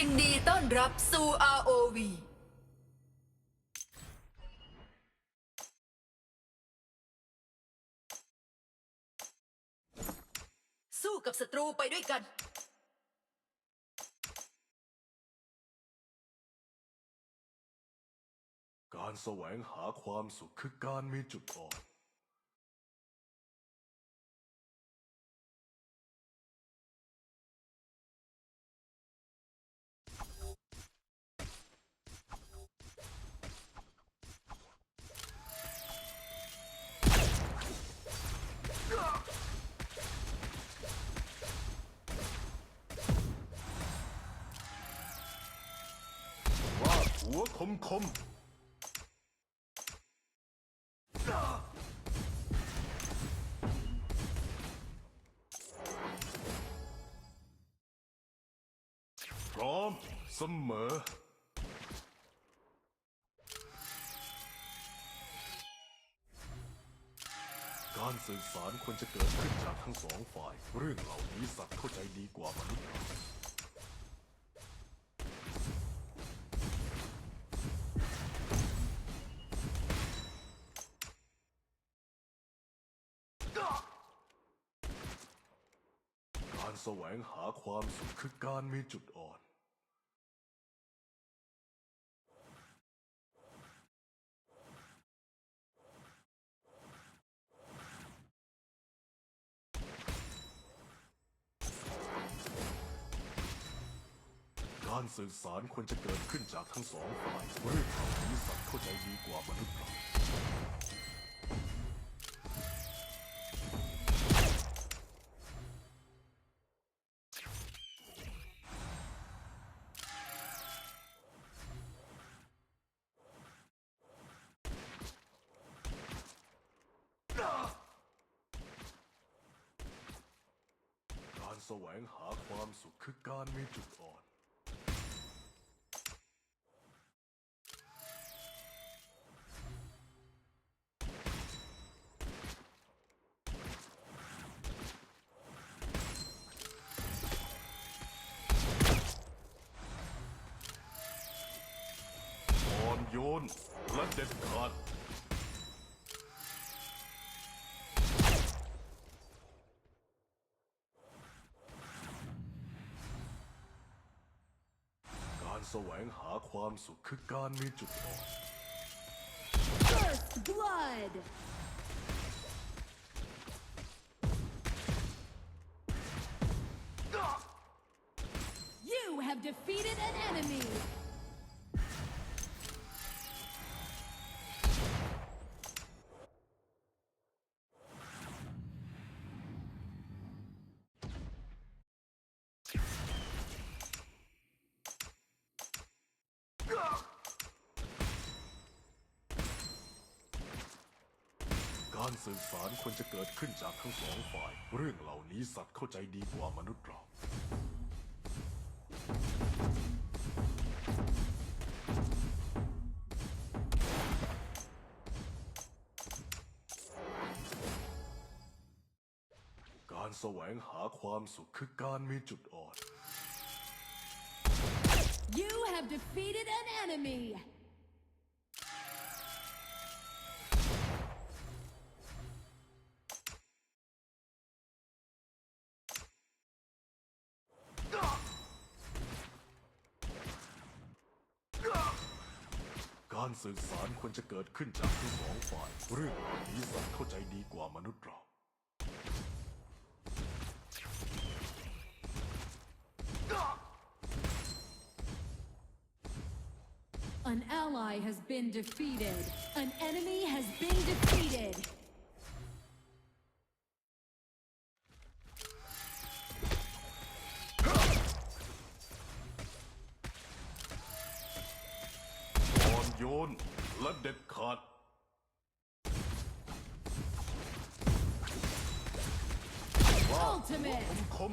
ยินดีต้อนรับสู่ ROV สู้กับศัตรูไปด้วยกัน การแสวงหาความสุขคือการมีจุดอ่อนหัวคมคมพร้อมเสมอ การสื่อสารควรจะเกิดขึ้นจากทั้งสองฝ่าย เรื่องเหล่านี้สัตว์เข้าใจดีกว่ามนุษย์แสวงหาความสุขคือการมีจุดอ่อน การสื่อสารควรจะเกิดขึ้นจากทั้งสองฝ่ายเพื่อทำวหี้สัตว์เข้าใจดีกว่ามนุษย์เราแสวงหาความสุขคือการมีจุดอ่อน อ่อนโยนและเด็ดขาด First blood. You have defeated an enemy. สื่อสารควรจะเกิดขึ้นจากทั้งสองฝ่าย เรื่องเหล่านี้สัตว์เข้าใจดีกว่ามนุษย์เรา การแสวงหาความสุขคือการมีจุดอ่อน You have defeated an enemy. การสื่อสารควรจะเกิดขึ้นจากทั้งสองฝ่ายเรื่องนี้สัตว์เข้าใจดีกว่ามนุษย์เรา An ally has been defeated. An enemy has been defeated. และเด็ดขาดว l า i m a t คม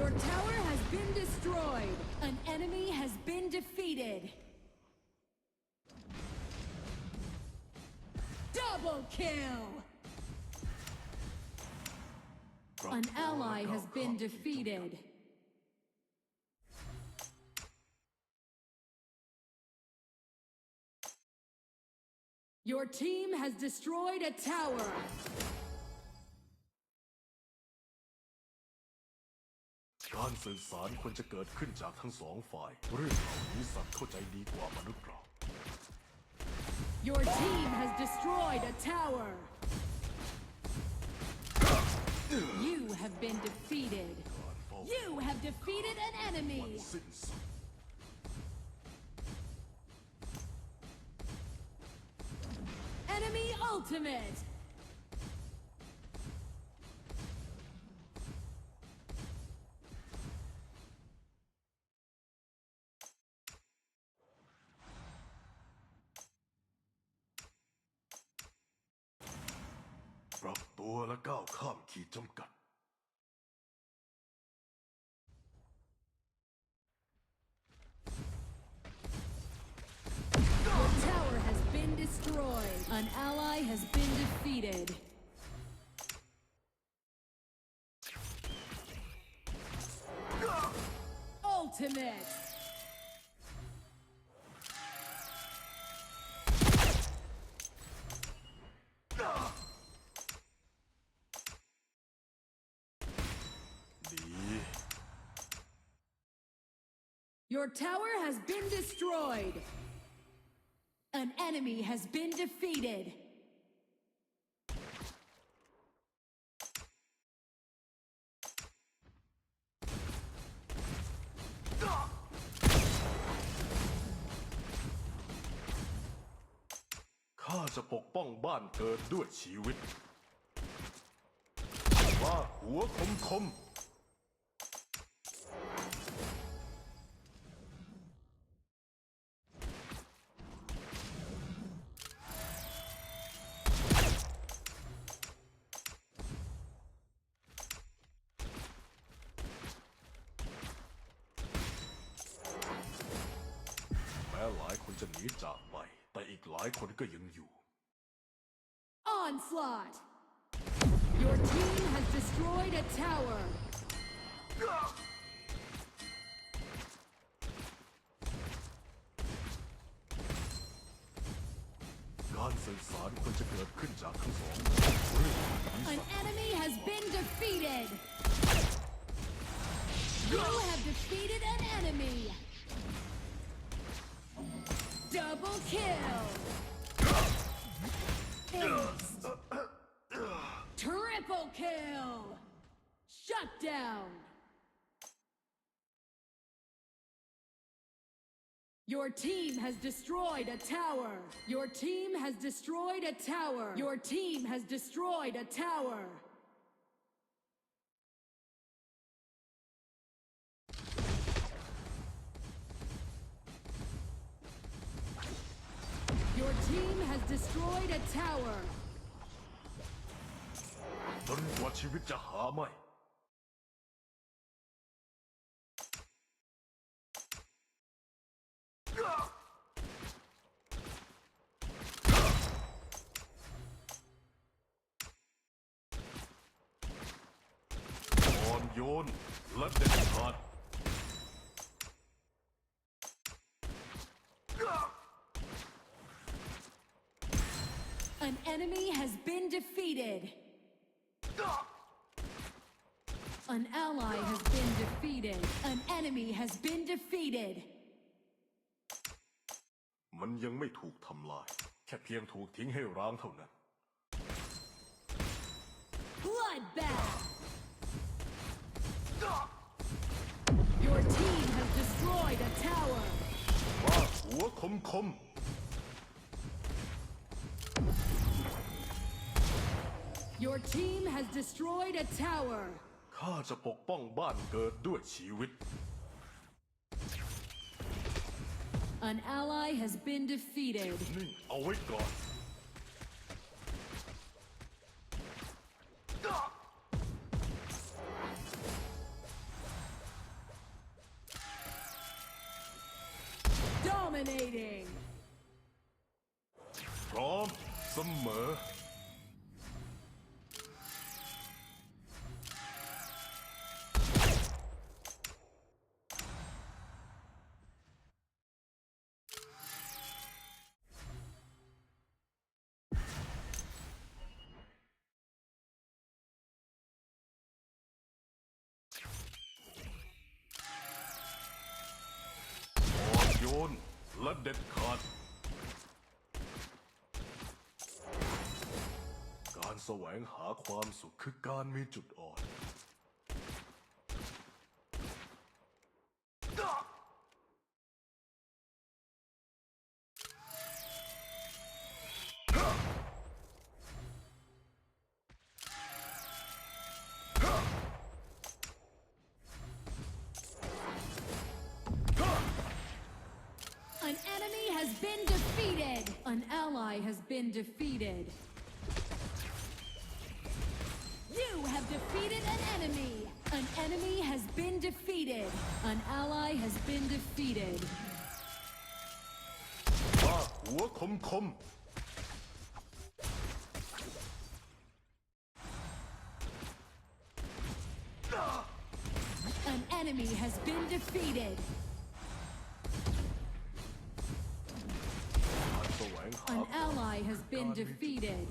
Your tower has been destroyed. An enemy has been defeated. Double kill! An ally has been defeated. Your team has destroyed a tower. การสื่อสารควรจะเกิดขึ้นจากทั้งสองฝ่าย เรื่องเหล่านี้สัตว์เข้าใจดีกว่ามนุษย์เรา Your team has destroyed a tower. You have been defeated. You have defeated an enemy. Enemy ultimate. และก้าวข้ามขีดจำกัด tower has been destroyed. An ally has been defeated. Your tower has been destroyed. An enemy has been defeated. defeated. ข้าจะปกป้องบ้านเกิดด้วยชีวิตว่าหัวคมคมหนีจากไปแต่อีกหลายคนก็ยังอยู่ Onslaught! Your team has destroyed a tower! การสื่อสารควรจะเกิดขึ้นจากทั้งสองเรื่องนี้ An enemy has been defeated! You have defeated an enemy! Double kill! Triple kill! Shut down! Your team has destroyed a tower! Your team has destroyed a tower! Your team has destroyed a tower! destroyed a tower จนกว่าชีวิตจะหาไม่ An enemy has been defeated. An ally has been defeated. An enemy has been defeated. มันยังไม่ถูกทำลาย แค่เพียงถูกทิ้งให้ร้างเท่านั้น Bloodbath. Your team has destroyed a tower. ฟาดหัวคมคม Your team has destroyed a tower. ข้าจะปกป้องบ้านเกิดด้วยชีวิต An ally has been defeated. Dominating. และเด็ดขาดการแสวงหาความสุขคือการมีจุดอ่อน has been defeated. You have defeated an enemy! An enemy has been defeated! An ally has been defeated. Ah, welcome, come. An enemy has been defeated! has been defeated.